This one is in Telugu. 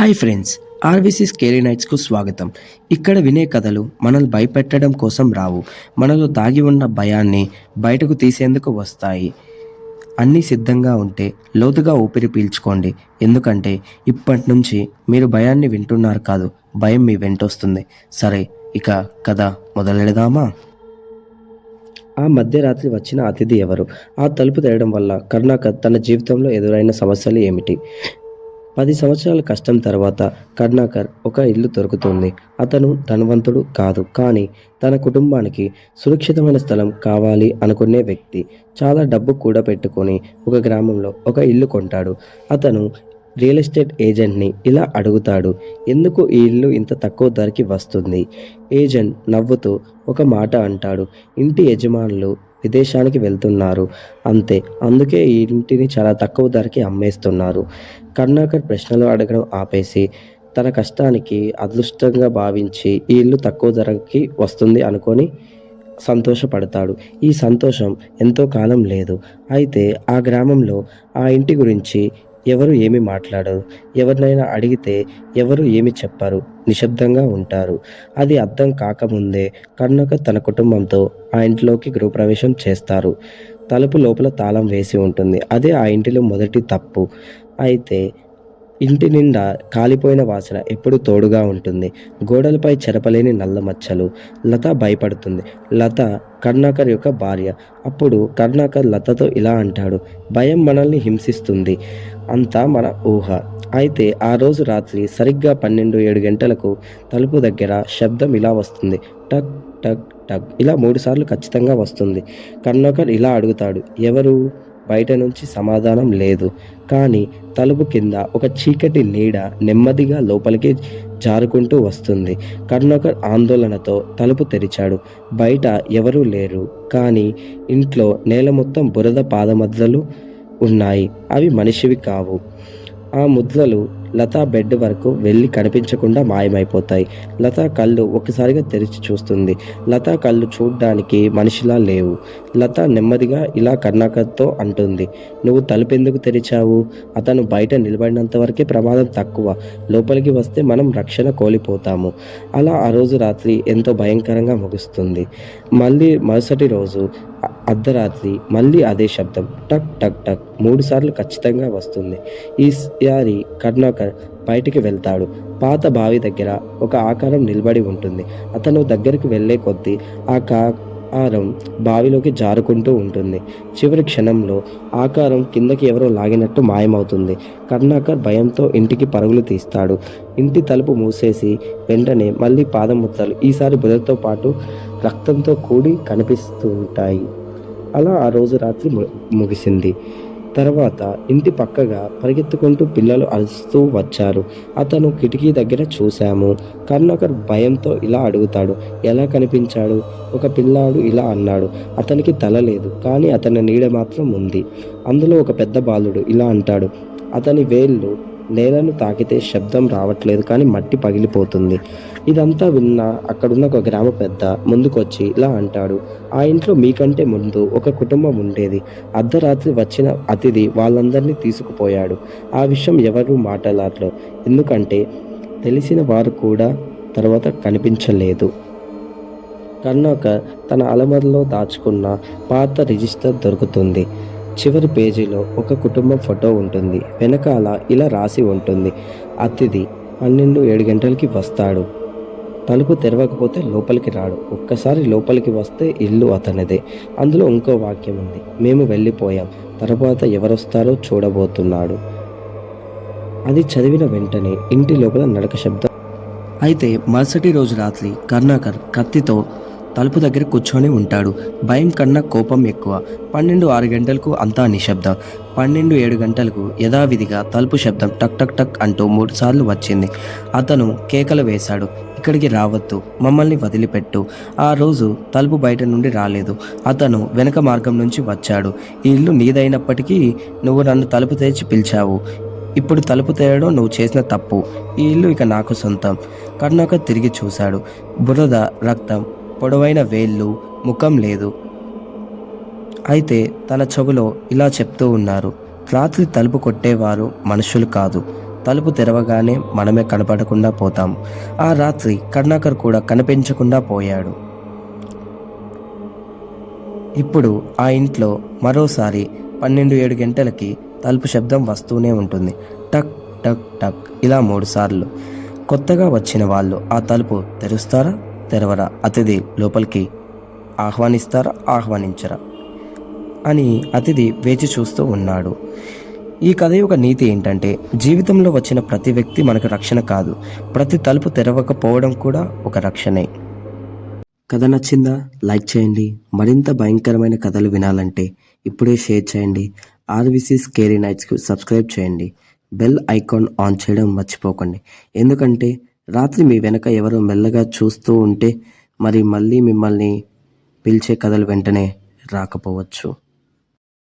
హాయ్ ఫ్రెండ్స్ ఆర్బీసీ స్కేరీ నైట్స్కు స్వాగతం. ఇక్కడ వినే కథలు మనల్ని భయపెట్టడం కోసం రావు. మనలో దాగి ఉన్న భయాన్ని బయటకు తీసేందుకు వస్తాయి. అన్నీ సిద్ధంగా ఉంటే లోతుగా ఊపిరి పీల్చుకోండి. ఎందుకంటే ఇప్పటి నుంచి మీరు భయాన్ని వింటున్నారు కాదు భయం మీ వెంటొస్తుంది. సరే ఇక కథ మొదలెడదామా? ఆ మధ్యరాత్రి వచ్చిన అతిథి ఎవరు? ఆ తలుపు తెరడం వల్ల కరుణాకర్ తన జీవితంలో ఎదురైన సమస్యలు ఏమిటి? పది సంవత్సరాల కష్టం తర్వాత కర్ణాకర్ ఒక ఇల్లు దొరుకుతుంది. అతను ధనవంతుడు కాదు కానీ తన కుటుంబానికి సురక్షితమైన స్థలం కావాలి అనుకునే వ్యక్తి. చాలా డబ్బు కూడా పెట్టుకొని ఒక గ్రామంలో ఒక ఇల్లు కొంటాడు. అతను రియల్ ఎస్టేట్ ఏజెంట్ని ఇలా అడుగుతాడు ఎందుకు ఈ ఇల్లు ఇంత తక్కువ ధరకి వస్తుంది? ఏజెంట్ నవ్వుతూ ఒక మాట అంటాడు. ఇంటి యజమానులు విదేశానికి వెళ్తున్నారు. అంతే. అందుకే ఈ ఇంటిని చాలా తక్కువ ధరకి అమ్మేస్తున్నారు. కర్ణాకర్ ప్రశ్నలు అడగడం ఆపేసి తన కష్టానికి అదృష్టంగా భావించి ఈ ఇల్లు తక్కువ ధరకి వస్తుంది అనుకొని సంతోషపడతాడు. ఈ సంతోషం ఎంతో కాలం లేదు. అయితే ఆ గ్రామంలో ఆ ఇంటి గురించి ఎవరు ఏమి మాట్లాడరు. ఎవరినైనా అడిగితే ఎవరు ఏమి చెప్పరు. నిశ్శబ్దంగా ఉంటారు. అది అర్థం కాకముందే కరుణాకర్ తన కుటుంబంతో ఆ ఇంట్లోకి గృహప్రవేశం చేస్తారు. తలుపు లోపల తాళం వేసి ఉంటుంది. అదే ఆ ఇంటిలో మొదటి తప్పు. అయితే ఇంటి నిండా కాలిపోయిన వాసన ఎప్పుడు తోడుగా ఉంటుంది. గోడలపై చెరపలేని నల్ల మచ్చలు. లత భయపడుతుంది. లత కర్ణాకర్ యొక్క భార్య. అప్పుడు కర్ణాకర్ లతతో ఇలా అంటాడు. భయం మనల్ని హింసిస్తుంది. అంతా మన ఊహ. అయితే ఆ రోజు రాత్రి సరిగ్గా పన్నెండు ఏడు గంటలకు తలుపు దగ్గర శబ్దం ఇలా వస్తుంది. టక్ టక్ టక్. ఇలా మూడు సార్లు ఖచ్చితంగా వస్తుంది. కర్ణాకర్ ఇలా అడుగుతాడు. ఎవరు? బయట నుంచి సమాధానం లేదు. కానీ తలుపు కింద ఒక చీకటి నీడ నెమ్మదిగా లోపలికి జారుకుంటూ వస్తుంది. కర్ణోకర్ ఆందోళనతో తలుపు తెరిచాడు. బయట ఎవరూ లేరు. కానీ ఇంట్లో నేల మొత్తం బురద పాదమద్దలు ఉన్నాయి. అవి మనిషివి కావు. ఆ ముద్రలు లతా బెడ్ వరకు వెళ్ళి కనిపించకుండా మాయమైపోతాయి. లతా కళ్ళు ఒకసారిగా తెరిచి చూస్తుంది. లతా కళ్ళు చూడ్డానికి మనిషిలా లేవు. లత నెమ్మదిగా ఇలా కర్ణాకర్తో అంటుంది. నువ్వు తలుపెందుకు తెరిచావు? అతను బయట నిలబడినంత వరకే ప్రమాదం తక్కువ. లోపలికి వస్తే మనం రక్షణ కోల్పోతాము. అలా ఆ రోజు రాత్రి ఎంతో భయంకరంగా ముగుస్తుంది. మళ్ళీ మరుసటి రోజు అర్ధరాత్రి మళ్ళీ అదే శబ్దం టక్ టక్ టక్ మూడు సార్లు ఖచ్చితంగా వస్తుంది. ఈసారి కర్ణాకర్ బయటికి వెళ్తాడు. పాత బావి దగ్గర ఒక ఆకారం నిలబడి ఉంటుంది. అతను దగ్గరికి వెళ్ళే కొద్దీ ఆ ఆకారం బావిలోకి జారుకుంటూ ఉంటుంది. చివరి క్షణంలో ఆకారం కిందకి ఎవరో లాగినట్టు మాయమవుతుంది. కర్ణాకర్ భయంతో ఇంటికి పరుగులు తీస్తాడు. ఇంటి తలుపు మూసేసి వెంటనే మళ్ళీ పాదముద్రలు ఈసారి బుధతో పాటు రక్తంతో కూడి కనిపిస్తూ ఉంటాయి. అలా ఆ రోజు రాత్రి ము- ముగిసింది. తర్వాత ఇంటి పక్కగా పరిగెత్తుకుంటూ పిల్లలు అరుస్తూ వచ్చారు. అతను కిటికీ దగ్గర చూశాము. కరుణాకర్ భయంతో ఇలా అడుగుతాడు ఎలా కనిపించాడు? ఒక పిల్లాడు ఇలా అన్నాడు అతనికి తల లేదు కానీ అతని నీడ మాత్రం ఉంది. అందులో ఒక పెద్ద బాలుడు ఇలా అంటాడు అతని వేళ్ళు నేలను తాకితే శబ్దం రావట్లేదు కానీ మట్టి పగిలిపోతుంది. ఇదంతా విన్న అక్కడున్న ఒక గ్రామ పెద్ద ముందుకొచ్చి ఇలా అంటాడు ఆ ఇంట్లో మీకంటే ముందు ఒక కుటుంబం ఉండేది. అర్ధరాత్రి వచ్చిన అతిథి వాళ్ళందరినీ తీసుకుపోయాడు. ఆ విషయం ఎవరూ మాట్లాడలేదు. ఎందుకంటే తెలిసిన వారు కూడా తర్వాత కనిపించలేదు. కన్నాక తన అలమరలో దాచుకున్న పాత రిజిస్టర్ దొరుకుతుంది. చివరి పేజీలో ఒక కుటుంబం ఫోటో ఉంటుంది. వెనకాల ఇలా రాసి ఉంటుంది. అతిథి పన్నెండు ఏడు గంటలకి వస్తాడు. తలుపు తెరవకపోతే లోపలికి రాడు. ఒక్కసారి లోపలికి వస్తే ఇల్లు అతనిదే. అందులో ఇంకో వాక్యం ఉంది. మేము వెళ్ళిపోయాం. తర్వాత ఎవరొస్తారో చూడబోతున్నాడు. అది చదివిన వెంటనే ఇంటి లోపల నడక శబ్దం. అయితే మరుసటి రోజు రాత్రి కర్ణాకర్ కత్తితో తలుపు దగ్గర కూర్చొని ఉంటాడు. భయం కన్నా కోపం ఎక్కువ. పన్నెండు ఆరు గంటలకు అంతా నిశ్శబ్దం. పన్నెండు ఏడు గంటలకు యథావిధిగా తలుపు శబ్దం టక్ టక్ టక్ అంటూ మూడుసార్లు వచ్చింది. అతను కేకలు వేశాడు. ఇక్కడికి రావద్దు మమ్మల్ని వదిలిపెట్టు. ఆ రోజు తలుపు బయట నుండి రాలేదు. అతను వెనక మార్గం నుంచి వచ్చాడు. ఈ ఇల్లు నీదైనప్పటికీ నువ్వు నన్ను తలుపు తెరిచి పిలిచావు. ఇప్పుడు తలుపు తెరడం నువ్వు చేసిన తప్పు. ఈ ఇల్లు ఇక నాకు సొంతం. కర్ణాక తిరిగి చూశాడు. బురద రక్తం పొడవైన వేళ్ళు ముఖం లేదు. అయితే తన చెవులో ఇలా చెప్తూ ఉన్నారు. రాత్రి తలుపు కొట్టేవారు మనుషులు కాదు. తలుపు తెరవగానే మనమే కనపడకుండా పోతాం. ఆ రాత్రి కరుణాకర్ కూడా కనిపించకుండా పోయాడు. ఇప్పుడు ఆ ఇంట్లో మరోసారి పన్నెండు ఏడు గంటలకి తలుపు శబ్దం వస్తూనే ఉంటుంది. టక్ టక్ టక్ ఇలా మూడు సార్లు. కొత్తగా వచ్చిన వాళ్ళు ఆ తలుపు తెరుస్తారా తెరవరా? అతిథి లోపలికి ఆహ్వానిస్తారా ఆహ్వానించరా? అని అతిథి వేచి చూస్తూ ఉన్నాడు. ఈ కథ యొక్క నీతి ఏంటంటే జీవితంలో వచ్చిన ప్రతి వ్యక్తి మనకు రక్షణ కాదు. ప్రతి తలుపు తెరవకపోవడం కూడా ఒక రక్షణే. కథ నచ్చిందా? లైక్ చేయండి. మరింత భయంకరమైన కథలు వినాలంటే ఇప్పుడే షేర్ చేయండి. ఆర్విసి స్కేరీ నైట్స్కు సబ్స్క్రైబ్ చేయండి. బెల్ ఐకాన్ ఆన్ చేయడం మర్చిపోకండి. ఎందుకంటే రాత్రి మీ వెనక ఎవరో మెల్లగా చూస్తూ ఉంటే మరి మళ్ళీ మిమ్మల్ని పిలిచే కథలు వెంటనే రాకపోవచ్చు.